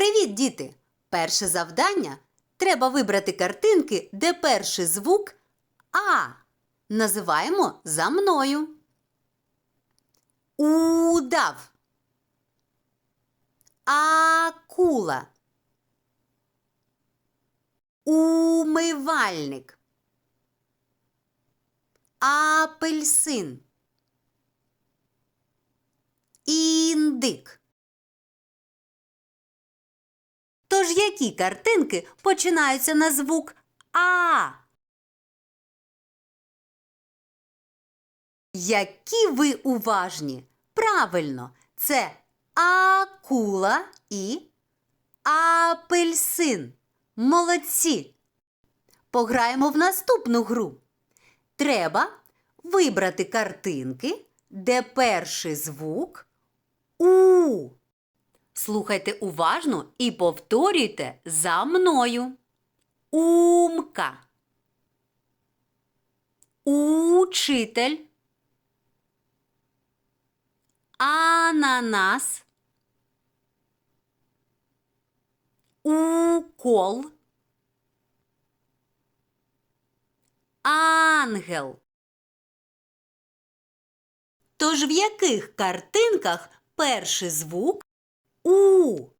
Привіт, діти! Перше завдання треба вибрати картинки, де перший звук А. Називаємо за мною. Удав. Акула. Умивальник. Апельсин. Індик. Тож які картинки починаються на звук А? Які ви уважні? Правильно, це акула і апельсин. Молодці. Пограємо в наступну гру. Треба вибрати картинки, де перший звук У. Слухайте уважно і повторюйте за мною. Умка. Учитель. Ананас. Укол. Ангел. Тож в яких картинках перший звук У?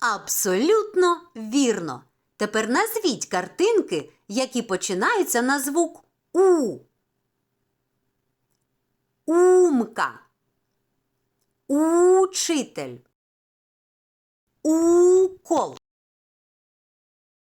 Абсолютно вірно. Тепер назвіть картинки, які починаються на звук У. Умка. Учитель. Укол.